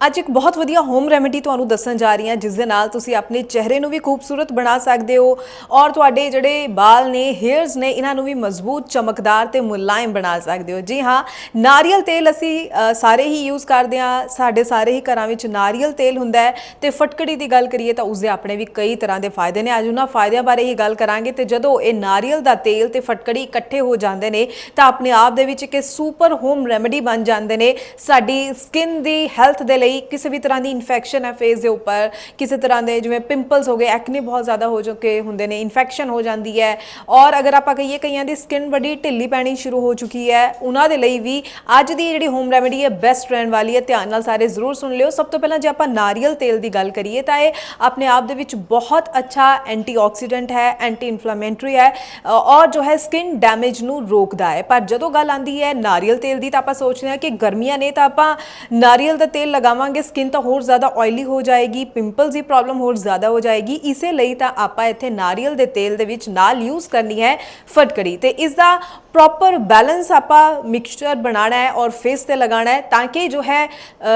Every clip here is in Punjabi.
ਅੱਜ ਇੱਕ ਬਹੁਤ ਵਧੀਆ ਹੋਮ ਰੈਮੇਡੀ ਤੁਹਾਨੂੰ ਦੱਸਣ ਜਾ ਰਹੀ ਹਾਂ, ਜਿਸ ਦੇ ਨਾਲ ਤੁਸੀਂ ਆਪਣੇ ਚਿਹਰੇ ਨੂੰ ਵੀ ਖੂਬਸੂਰਤ ਬਣਾ ਸਕਦੇ ਹੋ ਔਰ ਤੁਹਾਡੇ ਜਿਹੜੇ ਵਾਲ ਨੇ ਹੇਅਰਸ ਨੇ, ਇਹਨਾਂ ਨੂੰ ਵੀ ਮਜ਼ਬੂਤ, ਚਮਕਦਾਰ ਤੇ ਮੁਲਾਇਮ ਬਣਾ ਸਕਦੇ ਹੋ। ਜੀ ਹਾਂ, ਨਾਰੀਅਲ ਤੇਲ ਅਸੀਂ ਸਾਰੇ ਹੀ ਯੂਜ਼ ਕਰਦੇ ਹਾਂ। ਸਾਡੇ ਸਾਰੇ ਹੀ ਘਰਾਂ ਵਿੱਚ ਨਾਰੀਅਲ ਤੇਲ ਹੁੰਦਾ ਹੈ ਤੇ ਫਟਕੜੀ ਦੀ ਗੱਲ ਕਰੀਏ ਤਾਂ ਉਸਦੇ ਆਪਣੇ ਵੀ ਕਈ ਤਰ੍ਹਾਂ ਦੇ ਫਾਇਦੇ ਨੇ। ਅੱਜ ਉਹਨਾਂ ਫਾਇਦਿਆਂ ਬਾਰੇ ਹੀ ਗੱਲ ਕਰਾਂਗੇ ਤੇ ਜਦੋਂ ਇਹ ਨਾਰੀਅਲ ਦਾ ਤੇਲ ਤੇ ਫਟਕੜੀ ਇਕੱਠੇ ਹੋ ਜਾਂਦੇ ਨੇ, ਤਾਂ ਆਪਣੇ ਆਪ ਦੇ ਵਿੱਚ ਇੱਕ ਸੁਪਰ ਹੋਮ ਰੈਮੇਡੀ ਬਣ ਜਾਂਦੇ ਨੇ। ਸਾਡੀ ਸਕਿਨ ਦੀ ਹੈਲਥ ਦੇ ਲਈ ਕਿਸੇ ਵੀ ਤਰ੍ਹਾਂ ਦੀ ਇਨਫੈਕਸ਼ਨ ਹੈ ਫੇਸ ਦੇ ਉੱਪਰ, ਕਿਸੇ ਤਰ੍ਹਾਂ ਦੇ ਜਿਵੇਂ ਪਿੰਪਲਸ ਹੋ ਗਏ ਐਕਨੇ ਬਹੁਤ ਜ਼ਿਆਦਾ ਹੋ ਚੁੱਕੇ ਹੁੰਦੇ ਨੇ ਇਨਫੈਕਸ਼ਨ ਹੋ ਜਾਂਦੀ ਹੈ। ਔਰ ਅਗਰ ਆਪਾਂ ਕਹੀਏ ਕਈਆਂ ਦੀ ਸਕਿਨ ਬੜੀ ਢਿੱਲੀ ਪੈਣੀ ਸ਼ੁਰੂ ਹੋ ਚੁੱਕੀ ਹੈ, ਉਹਨਾਂ ਦੇ ਲਈ ਵੀ ਅੱਜ ਦੀ ਜਿਹੜੀ ਹੋਮ ਰੈਮੇਡੀ ਹੈ ਬੈਸਟ ਰਹਿਣ ਵਾਲੀ ਹੈ, ਧਿਆਨ ਨਾਲ ਸਾਰੇ ਜ਼ਰੂਰ ਸੁਣ ਲਿਓ। ਸਭ ਤੋਂ ਪਹਿਲਾਂ ਜੇ ਆਪਾਂ ਨਾਰੀਅਲ ਤੇਲ ਦੀ ਗੱਲ ਕਰੀਏ, ਤਾਂ ਇਹ ਆਪਣੇ ਆਪ ਦੇ ਵਿੱਚ ਬਹੁਤ ਅੱਛਾ ਐਂਟੀਆਕਸੀਡੈਂਟ ਹੈ ਐਂਟੀ ਇਨਫਲੇਮੇਟਰੀ ਹੈ ਔਰ ਜੋ ਹੈ ਸਕਿਨ ਡੈਮੇਜ ਨੂੰ ਰੋਕਦਾ ਹੈ। ਪਰ ਜਦੋਂ ਗੱਲ ਆਂਦੀ ਹੈ ਨਾਰੀਅਲ ਤੇਲ ਦੀ, ਤਾਂ ਆਪਾਂ ਸੋਚਦੇ ਹਾਂ ਕਿ ਗਰਮੀਆਂ ਨੇ ਤਾਂ ਆਪਾਂ ਨਾਰੀਅਲ ਦਾ ਤੇਲ ਲਗਾਵਾਂਗੇ ਸਕਿਨ ਤਾਂ ਹੋਰ ਜ਼ਿਆਦਾ ਆਇਲੀ ਹੋ ਜਾਏਗੀ ਪਿੰਪਲਸ ਦੀ ਪ੍ਰੋਬਲਮ ਹੋਰ ਜ਼ਿਆਦਾ ਹੋ ਜਾਏਗੀ। ਇਸੇ ਲਈ ਤਾਂ ਆਪਾਂ ਇੱਥੇ ਨਾਰੀਅਲ ਦੇ ਤੇਲ ਦੇ ਵਿੱਚ ਨਾਲ ਯੂਜ਼ ਕਰਨੀ ਹੈ ਫਟਕੜੀ। ਤੇ ਇਸ ਦਾ ਪ੍ਰੋਪਰ ਬੈਲੈਂਸ ਆਪਾਂ ਮਿਕਸਚਰ ਬਣਾਉਣਾ ਹੈ ਔਰ ਫੇਸ ਤੇ ਲਗਾਉਣਾ ਹੈ ਤਾਂ ਕਿ ਜੋ ਹੈ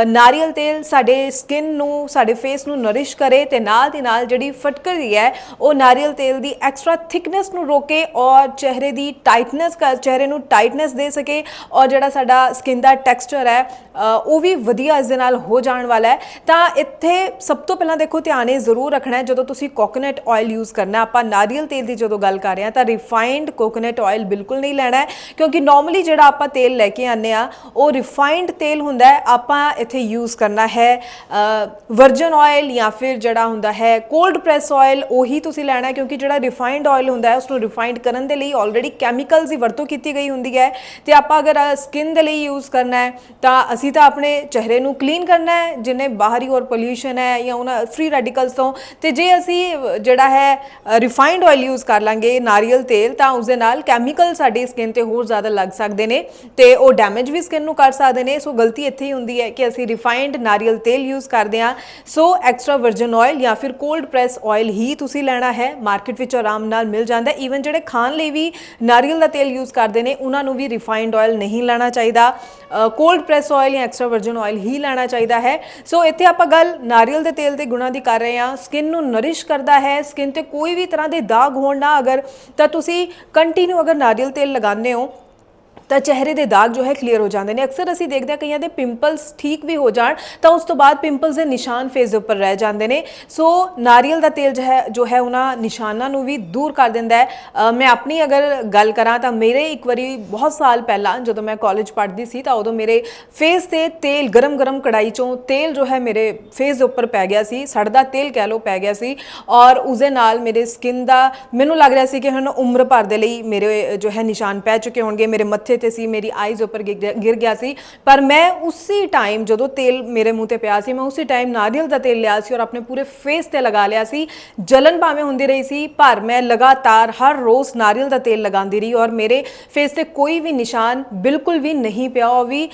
ਨਾਰੀਅਲ ਤੇਲ ਸਾਡੇ ਸਕਿਨ ਨੂੰ, ਸਾਡੇ ਫੇਸ ਨੂੰ ਨਰਿਸ਼ ਕਰੇ ਤੇ ਨਾਲ ਦੀ ਨਾਲ ਜਿਹੜੀ ਫਟਕੜੀ ਹੈ, ਉਹ ਨਾਰੀਅਲ ਤੇਲ ਦੀ ਐਕਸਟਰਾ ਥਿਕਨੈਸ ਨੂੰ ਰੋਕੇ ਔਰ ਚਿਹਰੇ ਦੀ ਟਾਈਟਨੈਸ ਚਿਹਰੇ ਨੂੰ ਟਾਈਟਨੈਸ ਦੇ ਸਕੇ ਔਰ ਜਿਹੜਾ ਸਾਡਾ ਸਕਿਨ ਦਾ ਟੈਕਸਚਰ ਹੈ ਉਹ ਵੀ ਵਧੀਆ ਇਸ ਦੇ ਨਾਲ ਹੋ ਜਾਣ ਵਾਲਾ ਹੈ। ਤਾਂ ਇੱਥੇ ਸਭ ਤੋਂ ਪਹਿਲਾਂ ਦੇਖੋ, ਧਿਆਨ ਇਹ ਜ਼ਰੂਰ ਰੱਖਣਾ ਹੈ, ਜਦੋਂ ਤੁਸੀਂ ਕੋਕੋਨਟ ਆਇਲ ਯੂਜ਼ ਕਰਨਾ ਆਪਾਂ ਨਾਰੀਅਲ ਤੇਲ ਦੀ ਜਦੋਂ ਗੱਲ ਕਰ ਰਹੇ ਹਾਂ, ਤਾਂ ਰਿਫਾਈਨਡ ਕੋਕੋਨਟ ਆਇਲ ਬਿਲਕੁਲ ਨਹੀਂ ਲੈਣਾ ਹੈ, ਕਿਉਂਕਿ ਨਾਰਮਲੀ ਜਿਹੜਾ ਆਪਾਂ ਤੇਲ ਲੈ ਕੇ ਆਨੇ ਆ ਉਹ ਰਿਫਾਈਨਡ ਤੇਲ ਹੁੰਦਾ ਹੈ, ਆਪਾਂ ਇੱਥੇ ਯੂਜ਼ ਕਰਨਾ ਹੈ ਵਰਜਨ ਆਇਲ ਜਾਂ ਫਿਰ ਜਿਹੜਾ ਹੁੰਦਾ ਹੈ ਕੋਲਡ ਪ੍ਰੈਸ ਆਇਲ ਉਹੀ ਤੁਸੀਂ ਲੈਣਾ ਹੈ, ਕਿਉਂਕਿ ਜਿਹੜਾ ਰਿਫਾਈਨਡ ਆਇਲ ਹੁੰਦਾ ਹੈ ਉਸ ਨੂੰ ਰਿਫਾਈਨਡ ਕਰਨ ਦੇ ਲਈ ਆਲਰੇਡੀ ਕੈਮੀਕਲਸ ਦੀ ਵਰਤੋਂ ਕੀਤੀ ਗਈ ਹੁੰਦੀ ਹੈ। ਤੇ ਆਪਾਂ ਅਗਰ ਸਕਿਨ ਦੇ ਲਈ ਯੂਜ਼ ਕਰਨਾ ਹੈ, ਤਾਂ ਅਸੀਂ ਤਾਂ ਆਪਣੇ ਚਿਹਰੇ ਨੂੰ ਕਲੀਨ ਕਰਨ ਹੈ, ਜਿੰਨੇ ਬਾਹਰੀ ਔਰ ਪੋਲਿਊਸ਼ਨ ਹੈ ਜਾਂ ਉਹਨਾਂ ਫ੍ਰੀ ਰੈਡੀਕਲਸ ਤੋਂ, ਤੇ ਜੇ ਅਸੀਂ ਜਿਹੜਾ ਹੈ ਰਿਫਾਈਨਡ ਆਇਲ ਯੂਜ਼ ਕਰ ਲਾਂਗੇ ਨਾਰੀਅਲ ਤੇਲ, ਤਾਂ ਉਸ ਦੇ ਨਾਲ ਕੈਮੀਕਲ ਸਾਡੀ ਸਕਿਨ ਤੇ ਹੋਰ ਜ਼ਿਆਦਾ ਲੱਗ ਸਕਦੇ ਨੇ ਤੇ ਉਹ ਡੈਮੇਜ ਵੀ ਸਕਿਨ ਨੂੰ ਕਰ ਸਕਦੇ ਨੇ। ਸੋ ਗਲਤੀ ਇੱਥੇ ਹੀ ਹੁੰਦੀ ਹੈ ਕਿ ਅਸੀਂ ਰਿਫਾਈਨਡ ਨਾਰੀਅਲ ਤੇਲ ਯੂਜ਼ ਕਰਦੇ ਹਾਂ। ਸੋ ਐਕਸਟਰਾ ਵਰਜਨ ਆਇਲ ਜਾਂ ਫਿਰ ਕੋਲਡ ਪ੍ਰੈਸ ਆਇਲ ਹੀ ਤੁਸੀਂ ਲੈਣਾ ਹੈ। ਮਾਰਕੀਟ ਵਿੱਚ ਆਰਾਮ ਨਾਲ ਮਿਲ ਜਾਂਦਾ ਈਵਨ ਜਿਹੜੇ ਖਾਣ ਲਈ ਵੀ ਨਾਰੀਅਲ ਦਾ ਤੇਲ ਯੂਜ਼ ਕਰਦੇ ਨੇ, ਉਹਨਾਂ ਨੂੰ ਵੀ ਰਿਫਾਈਨਡ ਆਇਲ ਨਹੀਂ ਲੈਣਾ ਚਾਹੀਦਾ। ਕੋਲਡ ਪ੍ਰੈਸ ਆਇਲ ਜਾਂ ਐਕਸਟਰਾ ਵਰਜਨ ਆਇਲ ਹੀ ਲੈਣਾ ਚਾਹੀਦਾ ਹੈ। ਸੋ ਇੱਥੇ ਆਪਾਂ ਗੱਲ ਨਾਰੀਅਲ ਦੇ ਤੇਲ ਦੇ ਗੁਣਾਂ ਦੀ ਕਰ ਰਹੇ ਹਾਂ। ਸਕਿਨ ਨੂੰ ਨਰਿਸ਼ ਕਰਦਾ ਹੈ। ਸਕਿਨ ਤੇ ਕੋਈ ਵੀ ਤਰ੍ਹਾਂ ਦੇ ਦਾਗ ਹੋਣ ਨਾ ਅਗਰ ਤਾਂ ਤੁਸੀਂ ਕੰਟੀਨਿਊ ਅਗਰ ਨਾਰੀਅਲ ਤੇਲ ਲਗਾਉਂਦੇ ਹੋ ਤਾਂ ਚਿਹਰੇ ਦੇ ਦਾਗ ਜੋ ਹੈ ਕਲੀਅਰ ਹੋ ਜਾਂਦੇ ਨੇ। ਅਕਸਰ ਅਸੀਂ ਦੇਖਦੇ ਹਾਂ ਕਈਆਂ ਦੇ ਪਿੰਪਲਸ ਠੀਕ ਵੀ ਹੋ ਜਾਣ, ਤਾਂ ਉਸ ਤੋਂ ਬਾਅਦ ਪਿੰਪਲਸ ਦੇ ਨਿਸ਼ਾਨ ਫੇਸ ਦੇ ਉੱਪਰ ਰਹਿ ਜਾਂਦੇ ਨੇ। ਸੋ ਨਾਰੀਅਲ ਦਾ ਤੇਲ ਜੋ ਹੈ ਜੋ ਹੈ ਉਹਨਾਂ ਨਿਸ਼ਾਨਾਂ ਨੂੰ ਵੀ ਦੂਰ ਕਰ ਦਿੰਦਾ ਹੈ। ਮੈਂ ਆਪਣੀ ਅਗਰ ਗੱਲ ਕਰਾਂ ਤਾਂ ਮੇਰੇ ਇੱਕ ਵਾਰੀ ਬਹੁਤ ਸਾਲ ਪਹਿਲਾਂ ਜਦੋਂ ਮੈਂ ਕਾਲਜ ਪੜ੍ਹਦੀ ਸੀ ਤਾਂ ਉਦੋਂ ਮੇਰੇ ਫੇਸ ਤੇ ਤੇਲ, ਗਰਮ-ਗਰਮ ਕੜਾਈ ਚੋਂ ਤੇਲ ਜੋ ਹੈ ਮੇਰੇ ਫੇਸ ਦੇ ਉੱਪਰ ਪੈ ਗਿਆ ਸੀ। ਸੜਦਾ ਤੇਲ ਕਹਿ ਲਓ ਪੈ ਗਿਆ ਸੀ। ਔਰ ਉਸ ਦੇ ਨਾਲ ਮੇਰੇ ਸਕਿਨ ਦਾ ਮੈਨੂੰ ਲੱਗ ਰਿਹਾ ਸੀ ਕਿ ਹੁਣ ਉਮਰ ਭਰ ਦੇ ਲਈ ਮੇਰੇ ਜੋ ਹੈ ਨਿਸ਼ਾਨ ਪੈ ਚੁੱਕੇ ਹੋਣਗੇ, ਮੇਰੇ ਮੱਥੇ ਤੇ ਸੀ, ਮੇਰੀ ਆਈਜ਼ ਉੱਪਰ ਗਿਰ ਗਿਆ- ਗਿਰ ਗਿਆ ਸੀ। ਪਰ ਮੈਂ ਉਸੇ ਟਾਈਮ ਜਦੋਂ ਤੇਲ ਮੇਰੇ ਮੂੰਹ ਤੇ ਪਿਆ ਸੀ, ਮੈਂ ਉਸੇ ਟਾਈਮ ਨਾਰੀਅਲ ਦਾ ਤੇਲ ਲਿਆ ਸੀ ਔਰ ਆਪਣੇ ਪੂਰੇ ਫੇਸ ਤੇ ਲਗਾ ਲਿਆ ਸੀ। ਜਲਨ ਭਾਵੇਂ ਹੁੰਦੀ ਰਹੀ ਸੀ, ਪਰ ਮੈਂ ਲਗਾਤਾਰ ਹਰ ਰੋਜ਼ ਨਾਰੀਅਲ ਦਾ ਤੇਲ ਲਗਾਉਂਦੀ ਰਹੀ ਔਰ ਮੇਰੇ ਫੇਸ ਤੇ ਕੋਈ ਵੀ ਨਿਸ਼ਾਨ ਬਿਲਕੁਲ ਵੀ ਨਹੀਂ ਪਿਆ, ਉਹ ਵੀ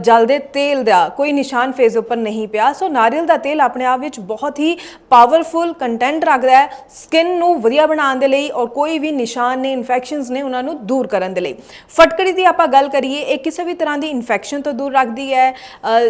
ਜਲਦੇ ਤੇਲ ਦਾ ਕੋਈ ਨਿਸ਼ਾਨ ਫੇਸ ਉੱਪਰ ਨਹੀਂ ਪਿਆ। ਸੋ ਨਾਰੀਅਲ ਦਾ ਤੇਲ ਆਪਣੇ ਆਪ ਵਿੱਚ ਬਹੁਤ ਹੀ ਪਾਵਰਫੁਲ ਕੰਟੈਂਟ ਰੱਖਦਾ ਹੈ ਸਕਿਨ ਨੂੰ ਵਧੀਆ ਬਣਾਉਣ ਦੇ ਲਈ ਔਰ ਕੋਈ ਵੀ ਨਿਸ਼ਾਨ ਨੇ ਇਨਫੈਕਸ਼ਨਸ ਨੇ ਉਹਨਾਂ ਨੂੰ ਦੂਰ ਕਰਨ ਦੇ ਲਈ। ਫਟਕੜੀ ਦੀ ਆਪਾਂ ਗੱਲ ਕਰੀਏ, ਇਹ ਕਿਸੇ ਵੀ ਤਰ੍ਹਾਂ ਦੀ ਇਨਫੈਕਸ਼ਨ ਤੋਂ ਦੂਰ ਰੱਖਦੀ ਹੈ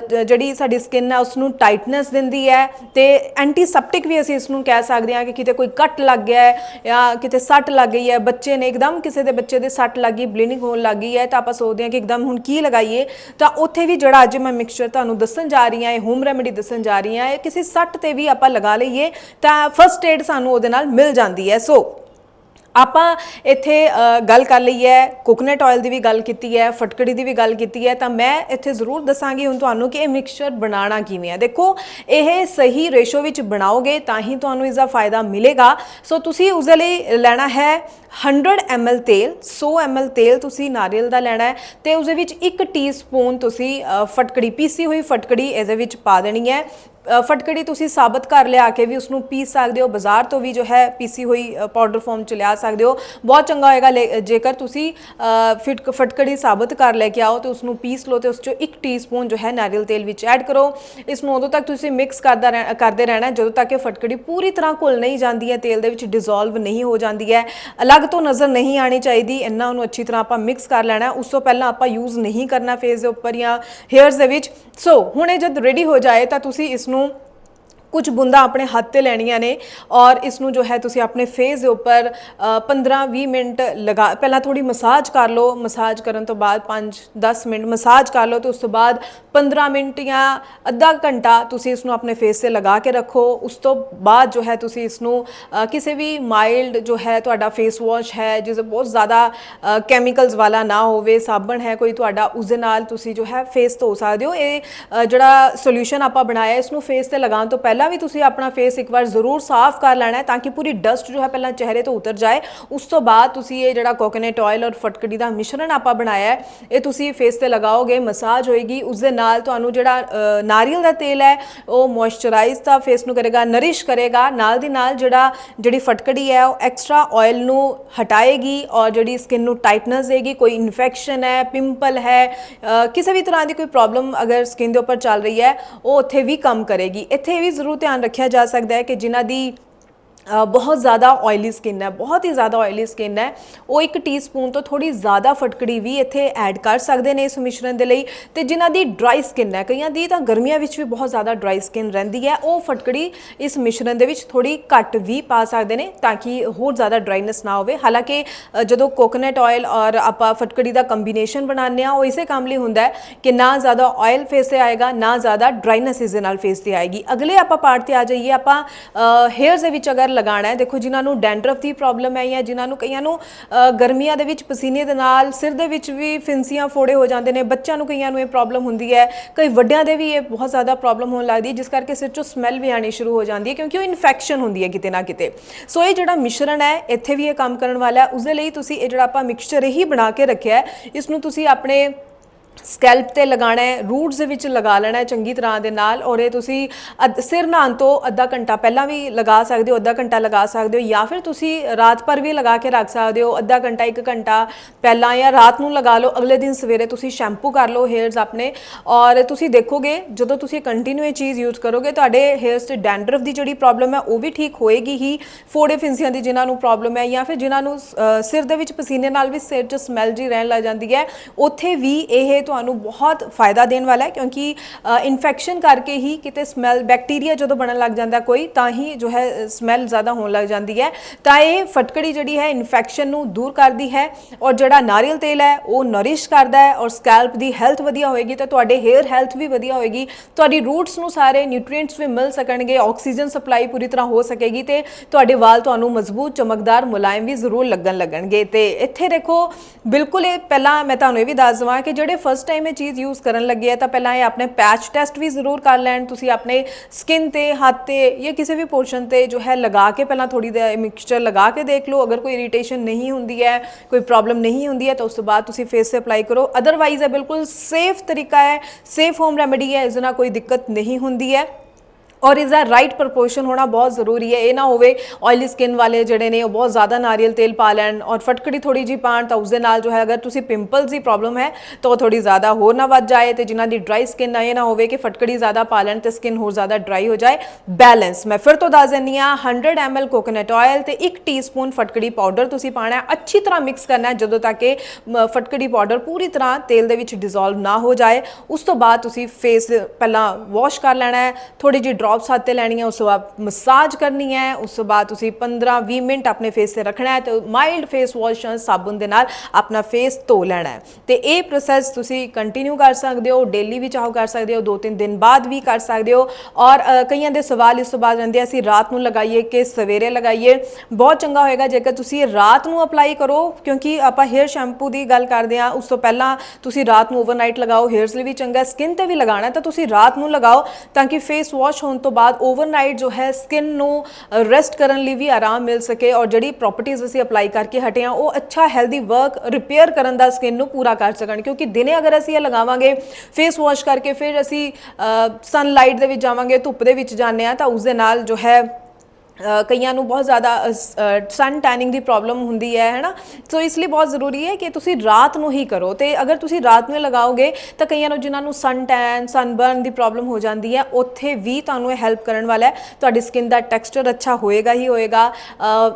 ਜਿਹੜੀ ਸਾਡੀ ਸਕਿਨ ਹੈ ਉਸ ਨੂੰ ਟਾਈਟਨੈਸ ਦਿੰਦੀ ਹੈ ਤੇ ਐਂਟੀਸੈਪਟਿਕ ਵੀ ਅਸੀਂ ਇਸ ਨੂੰ ਕਹਿ ਸਕਦੇ ਹਾਂ ਕਿ ਕਿਤੇ ਕੋਈ ਕੱਟ ਲੱਗ ਗਿਆ ਹੈ ਜਾਂ ਕਿਤੇ ਸੱਟ ਲੱਗ ਗਈ ਹੈ, ਬੱਚੇ ਨੇ ਇੱਕਦਮ ਕਿਸੇ ਦੇ ਬੱਚੇ ਦੇ ਸੱਟ ਲੱਗ ਗਈ ਬਲੀਡਿੰਗ ਹੋਣ ਲੱਗ ਗਈ ਹੈ, ਤਾਂ ਆਪਾਂ ਸੋਚਦੇ ਹਾਂ ਕਿ ਇੱਕਦਮ ਹੁਣ ਕੀ ਲਗਾਈਏ, ਤਾਂ ਉੱਥੇ ਵੀ ਜਿਹੜਾ ਅੱਜ ਮੈਂ ਮਿਕਸਚਰ ਤੁਹਾਨੂੰ ਦੱਸਣ ਜਾ ਰਹੀ ਹਾਂ, ਇਹ ਹੋਮ ਰੈਮੇਡੀ ਦੱਸਣ ਜਾ ਰਹੀ ਹਾਂ, ਇਹ ਕਿਸੇ ਸੱਟ ਤੇ ਵੀ ਆਪਾਂ ਲਗਾ ਲਈਏ, ਤਾਂ ਫਰਸਟ ਏਡ ਸਾਨੂੰ ਉਹਦੇ ਨਾਲ ਮਿਲ ਜਾਂਦੀ ਹੈ। ਸੋ ਆਪਾਂ ਇੱਥੇ ਗੱਲ ਕਰ ਲਈ ਹੈ ਕੋਕੋਨਟ ਆਇਲ ਦੀ ਵੀ ਗੱਲ ਕੀਤੀ ਹੈ, ਫਟਕੜੀ ਦੀ ਵੀ ਗੱਲ ਕੀਤੀ ਹੈ, ਤਾਂ ਮੈਂ ਇੱਥੇ ਜ਼ਰੂਰ ਦੱਸਾਂਗੀ ਹੁਣ ਤੁਹਾਨੂੰ ਕਿ ਇਹ ਮਿਕਸਚਰ ਬਣਾਉਣਾ ਕਿਵੇਂ ਹੈ। ਦੇਖੋ, ਇਹ ਸਹੀ ਰੇਸ਼ੋ ਵਿੱਚ ਬਣਾਓਗੇ ਤਾਂ ਹੀ ਤੁਹਾਨੂੰ ਇਸ ਦਾ ਫਾਇਦਾ ਮਿਲੇਗਾ। ਸੋ ਤੁਸੀਂ ਉਸ ਲਈ ਲੈਣਾ ਹੈ 100 ml ਤੇਲ 100 ml ਤੇਲ ਤੁਸੀਂ ਨਾਰੀਅਲ ਦਾ ਲੈਣਾ ਹੈ ਤੇ ਉਸ ਦੇ ਵਿੱਚ 1 ਟੀਸਪੂਨ ਤੁਸੀਂ ਫਟਕੜੀ, ਪੀਸੀ ਹੋਈ ਫਟਕੜੀ ਇਹਦੇ ਵਿੱਚ ਪਾ ਦੇਣੀ ਹੈ। ਫਟਕੜੀ ਤੁਸੀਂ ਸਾਬਤ ਘਰ ਲਿਆ ਕੇ ਵੀ ਉਸ ਨੂੰ ਪੀ ਸਕਦੇ ਹੋ, ਬਾਜ਼ਾਰ ਤੋਂ ਵੀ ਜੋ ਹੈ ਪੀਸੀ ਹੋਈ ਪਾਊਡਰ ਫਾਰਮ ਚ ਲਿਆ ਸਕਦੇ ਹੋ। ਬਹੁਤ ਚੰਗਾ ਹੋਏਗਾ ਲੈ- ਜੇਕਰ ਤੁਸੀਂ ਫਿਟ ਫਟਕੜੀ ਸਾਬਤ ਘਰ ਲੈ ਕੇ ਆਓ ਤੇ ਉਸ ਨੂੰ ਪੀਸ ਲਓ ਤੇ ਉਸ ਚੋਂ 1 ਟੀਸਪੂਨ ਜੋ ਹੈ ਨਾਰੀਅਲ ਤੇਲ ਵਿੱਚ ਐਡ ਕਰੋ। ਇਸ ਨੂੰ ਉਦੋਂ ਤੱਕ ਤੁਸੀਂ ਮਿਕਸ ਕਰਦਾ ਰਹਿ- ਕਰਦੇ ਰਹਿਣਾ, ਜਦੋਂ ਤੱਕ ਇਹ ਫਟਕੜੀ ਪੂਰੀ ਤਰ੍ਹਾਂ ਘੁਲ ਨਹੀਂ ਜਾਂਦੀ ਹੈ, ਤੇਲ ਦੇ ਵਿੱਚ ਡਿਸੋਲਵ ਨਹੀਂ ਹੋ ਜਾਂਦੀ ਹੈ। ਅਲੱਗ ਤੋਂ ਨਜ਼ਰ ਨਹੀਂ ਆਣੀ ਚਾਹੀਦੀ, ਇੰਨਾ ਉਹਨੂੰ ਅੱਛੀ ਤਰ੍ਹਾਂ ਆਪਾਂ ਮਿਕਸ ਕਰ ਲੈਣਾ। ਉਸ ਤੋਂ ਪਹਿਲਾਂ ਆਪਾਂ ਯੂਜ਼ ਨਹੀਂ ਕਰਨਾ ਫੇਸ ਦੇ ਉੱਪਰ ਜਾਂ ਹੇਅਰਸ ਦੇ ਵਿੱਚ। ਸੋ ਹੁਣ ਇਹ ਜਦ ਰੈਡੀ ਹੋ ਜਾਏ ਤਾਂ ਤੁਸੀਂ ਇਸ ਨੂੰ num ਕੁਝ ਬੂੰਦਾਂ ਆਪਣੇ ਹੱਥ ਤੇ ਲੈਣੀਆਂ ਨੇ ਔਰ ਇਸ ਨੂੰ ਜੋ ਹੈ ਤੁਸੀਂ ਆਪਣੇ ਫੇਸ ਦੇ ਉੱਪਰ 15-20 ਮਿੰਟ ਲਗਾ, ਪਹਿਲਾਂ ਥੋੜੀ ਮਸਾਜ ਕਰ ਲਓ, ਮਸਾਜ ਕਰਨ ਤੋਂ ਬਾਅਦ 5-10 ਮਿੰਟ ਮਸਾਜ ਕਰ ਲਓ ਤੇ ਉਸ ਤੋਂ ਬਾਅਦ 15 ਮਿੰਟ ਜਾਂ ਅੱਧਾ ਘੰਟਾ ਤੁਸੀਂ ਇਸ ਨੂੰ ਆਪਣੇ ਫੇਸ ਤੇ ਲਗਾ ਕੇ ਰੱਖੋ। ਉਸ ਤੋਂ ਬਾਅਦ ਜੋ ਹੈ ਤੁਸੀਂ ਇਸ ਨੂੰ ਕਿਸੇ ਵੀ ਮਾਈਲਡ ਜੋ ਹੈ ਤੁਹਾਡਾ ਫੇਸ ਵਾਸ਼ ਹੈ, ਜਿਸ ਬਹੁਤ ਜ਼ਿਆਦਾ ਕੈਮੀਕਲਸ ਵਾਲਾ ਨਾ ਹੋਵੇ, ਸਾਬਣ ਹੈ, ਕੋਈ ਤੁਹਾਡਾ ਉਸ ਦੇ ਨਾਲ ਤੁਸੀਂ ਜੋ ਹੈ ਫੇਸ ਧੋ ਸਕਦੇ ਹੋ। ਇਹ ਜਿਹੜਾ ਸੋਲੂਸ਼ਨ ਆਪਾਂ ਬਣਾਇਆ, ਇਸ ਨੂੰ ਫੇਸ ਤੇ ਲਗਾਉਣ ਤੋਂ ਪਹਿਲਾਂ ਵੀ ਤੁਸੀਂ ਆਪਣਾ ਫੇਸ ਇੱਕ ਵਾਰ ਜ਼ਰੂਰ ਸਾਫ਼ ਕਰ ਲੈਣਾ ਹੈ ਤਾਂ ਕਿ ਪੂਰੀ ਡਸਟ ਜੋ ਹੈ ਪਹਿਲਾਂ ਚਿਹਰੇ ਤੋਂ ਉਤਰ ਜਾਏ। ਉਸ ਤੋਂ ਬਾਅਦ ਤੁਸੀਂ ਇਹ ਜਿਹੜਾ ਕੋਕੋਨਟ ਆਇਲ ਔਰ ਫਟਕੜੀ ਦਾ ਮਿਸ਼ਰਣ ਆਪਾਂ ਬਣਾਇਆ ਹੈ, ਇਹ ਤੁਸੀਂ ਫੇਸ ਤੇ ਲਗਾਓਗੇ ਮਸਾਜ ਹੋਏਗੀ ਉਸ ਦੇ ਨਾਲ ਤੁਹਾਨੂੰ ਜਿਹੜਾ ਨਾਰੀਅਲ ਦਾ ਤੇਲ ਹੈ, ਉਹ ਮੋਇਸਚਰਾਈਜ਼ ਦਾ ਫੇਸ ਨੂੰ ਕਰੇਗਾ ਨਰਿਸ਼ ਕਰੇਗਾ, ਨਾਲ ਦੀ ਨਾਲ ਜਿਹੜਾ, ਜਿਹੜੀ ਫਟਕੜੀ ਹੈ, ਉਹ ਐਕਸਟਰਾ ਆਇਲ ਨੂੰ ਹਟਾਏਗੀ ਔਰ ਜਿਹੜੀ ਸਕਿਨ ਨੂੰ ਟਾਈਟਨੈਸ ਦੇਗੀ, ਕੋਈ ਇਨਫੈਕਸ਼ਨ ਹੈ ਪਿੰਪਲ ਹੈ ਕਿਸੇ ਵੀ ਤਰ੍ਹਾਂ ਦੀ ਕੋਈ ਪ੍ਰੋਬਲਮ ਅਗਰ ਸਕਿਨ ਦੇ ਉੱਪਰ ਚੱਲ ਰਹੀ ਹੈ, ਉਹ ਉੱਥੇ ਵੀ ਕੰਮ ਕਰੇਗੀ। ਇੱਥੇ ਇਹ ਵੀ ਜ਼ਰੂਰ ਧਿਆਨ ਰੱਖਿਆ ਜਾ ਸਕਦਾ ਹੈ ਕਿ ਜਿਨ੍ਹਾਂ ਦੀ ਬਹੁਤ ਜ਼ਿਆਦਾ ਆਇਲੀ ਸਕਿਨ ਹੈ, ਬਹੁਤ ਹੀ ਜ਼ਿਆਦਾ ਆਇਲੀ ਸਕਿਨ ਹੈ। ਉਹ ਇੱਕ ਟੀਸਪੂਨ ਤੋਂ ਥੋੜੀ ਜ਼ਿਆਦਾ ਫਟਕੜੀ ਵੀ ਇੱਥੇ ਐਡ ਕਰ ਸਕਦੇ ਨੇ ਇਸ ਮਿਸ਼ਰਣ ਦੇ ਲਈ। ਤੇ ਜਿਨ੍ਹਾਂ ਦੀ ਡਰਾਈ ਸਕਿਨ ਹੈ, ਕਈਆਂ ਦੀ ਤਾਂ ਗਰਮੀਆਂ ਵਿੱਚ ਵੀ ਬਹੁਤ ਜ਼ਿਆਦਾ ਡਰਾਈ ਸਕਿਨ ਰਹਿੰਦੀ ਹੈ। ਉਹ ਫਟਕੜੀ ਇਸ ਮਿਸ਼ਰਣ ਦੇ ਵਿੱਚ ਥੋੜੀ ਘੱਟ ਵੀ ਪਾ ਸਕਦੇ ਨੇ ਤਾਂ ਕਿ ਹੋਰ ਜ਼ਿਆਦਾ ਡਰਾਈਨੈਸ ਨਾ ਹੋਵੇ। ਹਾਲਾਂਕਿ ਜਦੋਂ ਕੋਕੋਨਟ ਆਇਲ ਔਰ ਆਪਾਂ ਫਟਕੜੀ ਦਾ ਕੰਬੀਨੇਸ਼ਨ ਬਣਾਉਂਦੇ ਆ ਉਹ ਇਸੇ ਕੰਮ ਲਈ ਹੁੰਦਾ ਹੈ ਕਿ ਨਾ ਜ਼ਿਆਦਾ ਆਇਲ ਫੇਸ ਤੇ ਆਏਗਾ, ਨਾ ਜ਼ਿਆਦਾ ਡਰਾਈਨੈਸ ਇਸ ਦੇ ਨਾਲ ਫੇਸ ਤੇ ਆਏਗੀ। ਅਗਲੇ ਆਪਾਂ ਪਾਰਟ ਤੇ ਆ ਜਾਈਏ। ਆਪਾਂ ਹੇਅਰਸ ਦੇ ਵਿੱਚ ਅਗਰ ਲਗਾਉਣਾ ਹੈ। ਦੇਖੋ, ਜਿਨ੍ਹਾਂ ਨੂੰ ਡੈਂਡਰਫ ਦੀ ਪ੍ਰੋਬਲਮ ਹੈ ਜਾਂ ਜਿਨ੍ਹਾਂ ਨੂੰ ਕਈਆਂ ਨੂੰ ਗਰਮੀਆਂ ਦੇ ਵਿੱਚ ਪਸੀਨੇ ਦੇ ਨਾਲ ਸਿਰ ਦੇ ਵਿੱਚ ਵੀ ਫਿੰਸੀਆਂ ਫੋੜੇ ਹੋ ਜਾਂਦੇ ਨੇ, ਬੱਚਿਆਂ ਨੂੰ ਕਈਆਂ ਨੂੰ ਇਹ ਪ੍ਰੋਬਲਮ ਹੁੰਦੀ ਹੈ। ਕਈ ਵੱਡਿਆਂ ਦੇ ਵੀ ਇਹ ਬਹੁਤ ਜ਼ਿਆਦਾ ਪ੍ਰੋਬਲਮ ਹੋਣ ਲੱਗਦੀ ਹੈ, ਜਿਸ ਕਰਕੇ ਸਿਰ ਚੋਂ ਸਮੈਲ ਵੀ ਆਣੀ ਸ਼ੁਰੂ ਹੋ ਜਾਂਦੀ ਹੈ, ਕਿਉਂਕਿ ਉਹ ਇਨਫੈਕਸ਼ਨ ਹੁੰਦੀ ਹੈ ਕਿਤੇ ਨਾ ਕਿਤੇ। ਸੋ ਇਹ ਜਿਹੜਾ ਮਿਸ਼ਰਣ ਹੈ, ਇੱਥੇ ਵੀ ਇਹ ਕੰਮ ਕਰਨ ਵਾਲਾ ਹੈ। ਉਸ ਦੇ ਲਈ ਤੁਸੀਂ ਇਹ ਜਿਹੜਾ ਆਪਾਂ ਮਿਕਸਚਰ ਹੀ ਬਣਾ ਕੇ ਰੱਖਿਆ ਹੈ, ਇਸ ਨੂੰ ਤੁਸੀਂ ਆਪਣੇ ਸਕੈਲਪ ਤੇ ਲਗਾਣਾ ਹੈ ਰੂਟਸ ਦੇ ਵਿੱਚ ਲਗਾ ਲੈਣਾ ਹੈ ਚੰਗੀ ਤਰ੍ਹਾਂ ਦੇ ਨਾਲ ਔਰ ਇਹ ਤੁਸੀਂ ਅੱਧ- ਸਿਰ ਨਹਾਉਣ ਤੋਂ ਅੱਧਾ ਘੰਟਾ ਪਹਿਲਾਂ ਵੀ ਲਗਾ ਸਕਦੇ ਹੋ, ਅੱਧਾ ਘੰਟਾ ਲਗਾ ਸਕਦੇ ਹੋ ਜਾਂ ਫਿਰ ਤੁਸੀਂ ਰਾਤ ਪਰ ਵੀ ਲਗਾ ਕੇ ਰੱਖ ਸਕਦੇ ਹੋ, ਅੱਧਾ ਘੰਟਾ, ਇੱਕ ਘੰਟਾ ਪਹਿਲਾਂ ਜਾਂ ਰਾਤ ਨੂੰ ਲਗਾ ਲਓ, ਅਗਲੇ ਦਿਨ ਸਵੇਰੇ ਤੁਸੀਂ ਸ਼ੈਂਪੂ ਕਰ ਲਓ ਹੇਅਰਸ ਆਪਣੇ ਔਰ ਤੁਸੀਂ ਦੇਖੋਗੇ, ਜਦੋਂ ਤੁਸੀਂ ਕੰਟੀਨਿਊ ਇਹ ਚੀਜ਼ ਯੂਜ਼ ਕਰੋਗੇ, ਤੁਹਾਡੇ ਹੇਅਰਸ ਤੇ ਡੈਂਡਰਫ ਦੀ ਜਿਹੜੀ ਪ੍ਰੋਬਲਮ ਹੈ ਉਹ ਵੀ ਠੀਕ ਹੋਏਗੀ ਹੀ, ਫੋੜੇ ਫਿੰਸੀਆਂ ਦੀ ਜਿਨ੍ਹਾਂ ਨੂੰ ਪ੍ਰੋਬਲਮ ਹੈ ਜਾਂ ਫਿਰ ਜਿਨ੍ਹਾਂ ਨੂੰ ਸਿਰ ਦੇ ਵਿੱਚ ਪਸੀਨੇ ਨਾਲ ਵੀ ਸਿਰ 'ਚ ਸਮੈਲ ਜੀ ਰਹਿਣ ਲੱਗ ਜਾਂਦੀ ਹੈ, ਉੱਥੇ ਵੀ ਇਹ ਤੁਹਾਨੂੰ ਬਹੁਤ ਫਾਇਦਾ ਦੇਣ ਵਾਲਾ ਹੈ, ਕਿਉਂਕਿ ਇਨਫੈਕਸ਼ਨ ਕਰਕੇ ਹੀ ਕਿਤੇ ਸਮੈਲ ਬੈਕਟੀਰੀਆ ਜਦੋਂ ਬਣਨ ਲੱਗ ਜਾਂਦਾ ਕੋਈ, ਤਾਂ ਹੀ ਜੋ ਹੈ ਸਮੈਲ ਜ਼ਿਆਦਾ ਹੋਣ ਲੱਗ ਜਾਂਦੀ ਹੈ। ਤਾਂ ਇਹ ਫਟਕੜੀ ਜਿਹੜੀ ਹੈ ਇਨਫੈਕਸ਼ਨ ਨੂੰ ਦੂਰ ਕਰਦੀ ਹੈ ਔਰ ਜਿਹੜਾ ਨਾਰੀਅਲ ਤੇਲ ਹੈ, ਉਹ ਨਰਿਸ਼ ਕਰਦਾ ਹੈ ਔਰ ਸਕੈਲਪ ਦੀ ਹੈਲਥ ਵਧੀਆ ਹੋਏਗੀ ਤਾਂ ਤੁਹਾਡੇ ਹੇਅਰ ਹੈਲਥ ਵੀ ਵਧੀਆ ਹੋਏਗੀ। ਤੁਹਾਡੀ ਰੂਟਸ ਨੂੰ ਸਾਰੇ ਨਿਊਟ੍ਰੀਐਂਟਸ ਵੀ ਮਿਲ ਸਕਣਗੇ ਆਕਸੀਜਨ ਸਪਲਾਈ ਪੂਰੀ ਤਰ੍ਹਾਂ ਹੋ ਸਕੇਗੀ ਤੇ ਤੁਹਾਡੇ ਵਾਲ ਤੁਹਾਨੂੰ ਮਜ਼ਬੂਤ, ਚਮਕਦਾਰ ਮੁਲਾਇਮ ਵੀ ਜ਼ਰੂਰ ਲੱਗਣ ਲੱਗਣਗੇ। ਤੇ ਇੱਥੇ ਦੇਖੋ, ਬਿਲਕੁਲ ਇਹ ਪਹਿਲਾਂ ਮੈਂ ਤੁਹਾਨੂੰ ਇਹ ਵੀ ਦੱਸ ਦਵਾਂ ਕਿ ਜਿਹੜੇ ਫਸਟ ਟਾਈਮ ਇਹ ਚੀਜ਼ ਯੂਜ਼ ਕਰਨ ਲੱਗੇ ਆ ਤਾਂ ਪਹਿਲਾਂ ਇਹ ਆਪਣੇ ਪੈਚ ਟੈਸਟ ਵੀ ਜ਼ਰੂਰ ਕਰ ਲੈਣ ਤੁਸੀਂ ਆਪਣੇ ਸਕਿਨ ਤੇ ਹੱਥ ਤੇ ਜਾਂ ਕਿਸੇ ਵੀ ਪੋਰਸ਼ਨ ਤੇ ਜੋ ਹੈ ਲਗਾ ਕੇ ਪਹਿਲਾਂ ਥੋੜੀ ਦੇਰ ਮਿਕਸਚਰ ਲਗਾ ਕੇ ਦੇਖ ਲਓ ਅਗਰ ਕੋਈ ਇਰੀਟੇਸ਼ਨ ਨਹੀਂ ਹੁੰਦੀ ਹੈ ਕੋਈ ਪ੍ਰੋਬਲਮ ਨਹੀਂ ਹੁੰਦੀ ਹੈ ਤਾਂ ਉਸ ਤੋਂ ਬਾਅਦ ਤੁਸੀਂ ਫੇਸ ਤੇ ਅਪਲਾਈ ਕਰੋ ਅਦਰਵਾਈਜ਼ ਇਹ ਬਿਲਕੁਲ ਸੇਫ ਤਰੀਕਾ ਹੈ ਸੇਫ ਹੋਮ ਰੈਮੇਡੀ ਹੈ ਇਸ ਨਾਲ ਕੋਈ ਦਿੱਕਤ ਨਹੀਂ ਹੁੰਦੀ ਹੈ ਔਰ ਇਸ ਦਾ ਰਾਈਟ ਪ੍ਰੋਪੋਰਸ਼ਨ ਹੋਣਾ ਬਹੁਤ ਜ਼ਰੂਰੀ ਹੈ। ਇਹ ਨਾ ਹੋਵੇ ਆਇਲੀ ਸਕਿਨ ਵਾਲੇ ਜਿਹੜੇ ਨੇ, ਉਹ ਬਹੁਤ ਜ਼ਿਆਦਾ ਨਾਰੀਅਲ ਤੇਲ ਪਾ ਲੈਣ ਔਰ ਫਟਕੜੀ ਥੋੜੀ ਜੀ ਪਾਣ ਤਾਂ ਉਸ ਦੇ ਨਾਲ ਜੋ ਹੈ, ਅਗਰ ਤੁਸੀਂ ਪਿੰਪਲਸ ਦੀ ਪ੍ਰੋਬਲਮ ਹੈ, ਤਾਂ ਉਹ ਥੋੜੀ ਜ਼ਿਆਦਾ ਹੋਰ ਨਾ ਵੱਧ ਜਾਏ ਤੇ ਜਿਨ੍ਹਾਂ ਦੀ ਡਰਾਈ ਸਕਿਨ ਹੈ ਇਹ ਨਾ ਹੋਵੇ ਕਿ ਫਟਕੜੀ ਜ਼ਿਆਦਾ ਪਾ ਲੈਣ ਤੇ ਸਕਿਨ ਹੋਰ ਜ਼ਿਆਦਾ ਡਰਾਈ ਹੋ ਜਾਏ। ਬੈਲੈਂਸ ਮੈਂ ਫਿਰ ਤੋਂ ਦੱਸ ਦਿੰਦੀ ਹਾਂ 100 ml ਕੋਕੋਨਟ ਆਇਲ ਤੇ 1 ਟੀਸਪੂਨ ਫਟਕੜੀ ਪਾਊਡਰ ਤੁਸੀਂ ਪਾਣਾ ਹੈ। ਅੱਛੀ ਤਰ੍ਹਾਂ ਮਿਕਸ ਕਰਨਾ ਹੈ ਜਦੋਂ ਤੱਕ ਇਹ ਫਟਕੜੀ ਪਾਊਡਰ ਪੂਰੀ ਤਰ੍ਹਾਂ ਤੇਲ ਦੇ ਵਿੱਚ ਡਿਸੋਲਵ ਨਾ ਹੋ ਜਾਏ। ਉਸ ਤੋਂ ਬਾਅਦ ਤੁਸੀਂ ਫੇਸ ਪਹਿਲਾਂ ਵਾਸ਼ ਕਰ ਲੈਣਾ ਹੈ ਥੋੜੀ ਜਿਹੀ ਡ੍ਰੌਪਸ ਹੱਥ ਤੇ ਲੈਣੀ ਹੈ, ਉਸ ਤੋਂ ਬਾਅਦ ਮਸਾਜ ਕਰਨੀ ਹੈ, ਉਸ ਤੋਂ ਬਾਅਦ ਤੁਸੀਂ 15-20 ਮਿੰਟ ਆਪਣੇ ਫੇਸ ਤੇ ਰੱਖਣਾ ਹੈ ਤੇ ਮਾਈਲਡ ਫੇਸ ਵਾਸ਼ ਨਾਲ ਸਾਬਣ ਦੇ ਨਾਲ ਆਪਣਾ ਫੇਸ ਧੋ ਲੈਣਾ ਹੈ। ਤੇ ਇਹ ਪ੍ਰੋਸੈਸ ਤੁਸੀਂ ਕੰਟੀਨਿਊ ਕਰ ਸਕਦੇ ਹੋ ਡੇਲੀ ਵੀ ਚਾਹੋ ਕਰ ਸਕਦੇ ਹੋ, ਦੋ ਤਿੰਨ ਦਿਨ ਬਾਅਦ ਵੀ ਕਰ ਸਕਦੇ ਹੋ। ਔਰ ਕਈਆਂ ਦੇ ਸਵਾਲ ਇਸ ਤੋਂ ਬਾਅਦ ਰਹਿੰਦੇ ਅਸੀਂ ਰਾਤ ਨੂੰ ਲਗਾਈਏ ਕਿ ਸਵੇਰੇ ਲਗਾਈਏ। ਬਹੁਤ ਚੰਗਾ ਹੋਏਗਾ, ਜੇਕਰ ਤੁਸੀਂ ਰਾਤ ਨੂੰ ਅਪਲਾਈ ਕਰੋ, ਕਿਉਂਕਿ ਆਪਾਂ ਹੇਅਰ ਸ਼ੈਂਪੂ ਦੀ ਗੱਲ ਕਰਦੇ ਆ ਉਸ ਤੋਂ ਪਹਿਲਾਂ ਤੁਸੀਂ ਰਾਤ ਨੂੰ ਓਵਰਨਾਈਟ ਲਗਾਓ ਹੇਅਰਸ ਲਈ ਵੀ ਚੰਗਾ ਸਕਿਨ ਤੇ ਵੀ ਲਗਾਉਣਾ ਤਾਂ ਤੁਸੀਂ ਰਾਤ ਨੂੰ ਲਗਾਓ ਤਾਂ ਕਿ ਫੇਸ ਵਾਸ਼ ਹੋਣ ਹੋਣ ਤੋਂ ਬਾਅਦ ਓਵਰਨਾਈਟ ਜੋ ਹੈ ਸਕਿਨ ਨੂੰ ਰੈਸਟ ਕਰਨ ਲਈ ਵੀ ਆਰਾਮ ਮਿਲ ਸਕੇ ਔਰ ਜਿਹੜੀ ਪ੍ਰੋਪਰਟੀਆਂ ਅਸੀਂ ਅਪਲਾਈ ਕਰਕੇ ਹਟੇ ਹਾਂ, ਉਹ ਅੱਛਾ ਹੈਲਦੀ ਵਰਕ ਰਿਪੇਅਰ ਕਰਨ ਦਾ ਸਕਿਨ ਨੂੰ ਪੂਰਾ ਕਰ ਸਕਣ। ਕਿਉਂਕਿ ਦਿਨੇ ਅਗਰ ਅਸੀਂ ਇਹ ਲਗਾਵਾਂਗੇ ਫੇਸ ਵਾਸ਼ ਕਰਕੇ ਫਿਰ ਅਸੀਂ ਸਨਲਾਈਟ ਦੇ ਵਿੱਚ ਜਾਵਾਂਗੇ, ਧੁੱਪ ਦੇ ਵਿੱਚ ਜਾਂਦੇ ਆ ਤਾਂ ਉਸ ਦੇ ਨਾਲ ਜੋ ਹੈ ਕਈਆਂ ਨੂੰ ਬਹੁਤ ਜ਼ਿਆਦਾ ਸਨ ਟੈਨਿੰਗ ਦੀ ਪ੍ਰੋਬਲਮ ਹੁੰਦੀ ਹੈ ਹੈਨਾ ਸੋ ਇਸ ਲਈ ਬਹੁਤ ਜ਼ਰੂਰੀ ਹੈ ਕਿ ਤੁਸੀਂ ਰਾਤ ਨੂੰ ਹੀ ਕਰੋ ਤੇ ਅਗਰ ਤੁਸੀਂ ਰਾਤ ਨੂੰ ਲਗਾਓਗੇ ਤਾਂ ਕਈਆਂ ਨੂੰ ਜਿਨ੍ਹਾਂ ਨੂੰ ਸਨ ਟੈਨ ਸਨਬਰਨ ਦੀ ਪ੍ਰੋਬਲਮ ਹੋ ਜਾਂਦੀ ਹੈ ਉੱਥੇ ਵੀ ਤੁਹਾਨੂੰ ਇਹ ਹੈਲਪ ਕਰਨ ਵਾਲਾ ਹੈ ਤੁਹਾਡੀ ਸਕਿਨ ਦਾ ਟੈਕਸਚਰ ਅੱਛਾ ਹੋਏਗਾ ਹੀ ਹੋਏਗਾ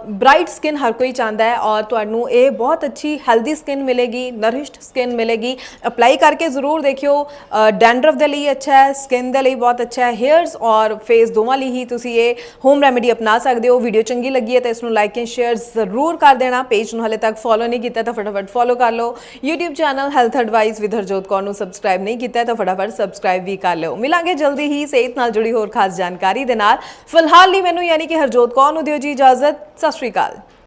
ਬ੍ਰਾਈਟ ਸਕਿਨ ਹਰ ਕੋਈ ਚਾਹੁੰਦਾ ਹੈ ਔਰ ਤੁਹਾਨੂੰ ਇਹ ਬਹੁਤ ਅੱਛੀ ਹੈਲਦੀ ਸਕਿਨ ਮਿਲੇਗੀ ਨਰਿਸ਼ਡ ਸਕਿਨ ਮਿਲੇਗੀ ਅਪਲਾਈ ਕਰਕੇ ਜ਼ਰੂਰ ਦੇਖਿਓ ਡੈਂਡਰਫ ਦੇ ਲਈ ਅੱਛਾ ਹੈ ਸਕਿਨ ਦੇ ਲਈ ਬਹੁਤ ਅੱਛਾ ਹੈ ਹੇਅਰਸ ਔਰ ਫੇਸ ਦੋਵਾਂ ਲਈ ਹੀ ਤੁਸੀਂ ਇਹ ਹੋਮ ਰੈਮੇਡੀ ਅਪਣਾ ਸਕਦੇ ਹੋ। ਵੀਡੀਓ ਚੰਗੀ ਲੱਗੀ ਹੈ ਤਾਂ ਇਸ ਨੂੰ ਲਾਈਕ ਐਂਡ ਸ਼ੇਅਰ ਜ਼ਰੂਰ ਕਰ ਦੇਣਾ। ਪੇਜ ਨੂੰ ਹਲੇ ਤੱਕ ਫੋਲੋ ਨਹੀਂ ਕੀਤਾ ਤਾਂ ਫਟਾਫਟ ਫੋਲੋ ਕਰ ਲਓ। YouTube channel health advice with Harjot Kaur ਨੂੰ ਸਬਸਕ੍ਰਾਈਬ ਨਹੀਂ ਕੀਤਾ ਤਾਂ ਫਟਾਫਟ ਸਬਸਕ੍ਰਾਈਬ ਵੀ ਕਰ ਲਓ। ਮਿਲਾਂਗੇ ਜਲਦੀ ਹੀ ਸਿਹਤ ਨਾਲ ਜੁੜੀ ਹੋਰ ਖਾਸ ਜਾਣਕਾਰੀ ਦੇ ਨਾਲ। ਫਿਲਹਾਲ ਲਈ ਮੈਨੂੰ ਯਾਨੀ ਕਿ ਹਰਜੋਤ ਕੌਰ ਨੂੰ ਦਿਓ ਜੀ ਇਜਾਜ਼ਤ। ਸਤਿ ਸ਼੍ਰੀ ਅਕਾਲ।